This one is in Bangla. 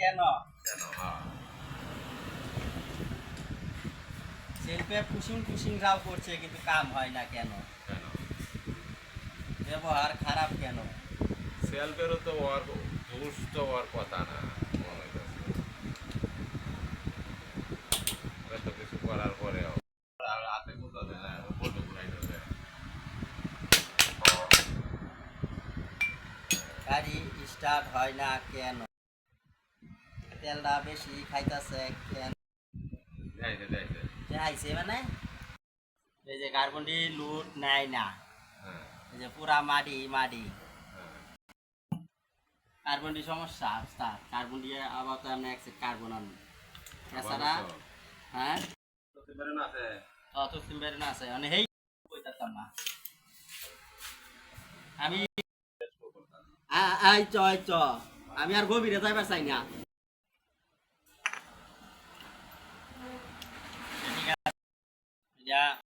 কেন? শিল্পে পুষিং পুষিং রাও করছে কিন্তু কাম হয় না কেন? ব্যবহার খারাপ কেন? সেলফেরও তো ওর দোষ তো ওর কথা না এত কিছু করার পরেও। আর হাতে কোথাও দেয় না ফটো ঘুরাইতেছে গাড়ি স্টার্ট হয় না কেন? তেলটা বেশি খাইতেছে আইছে মানে? এই যে কার্বনটি লুট নেয় না। হ্যাঁ। এই যে পুরা মাটি মাটি হ্যাঁ। কার্বনটি সমস্যা স্যার কার্বন দিয়ে আবার তো এমনি একসেট কার্বন আন এছাড়া হ্যাঁ? আছে? মানে হেই কইতাম না। আমি আই চ। আমি আর গভীরে যাইবার চাই না। ya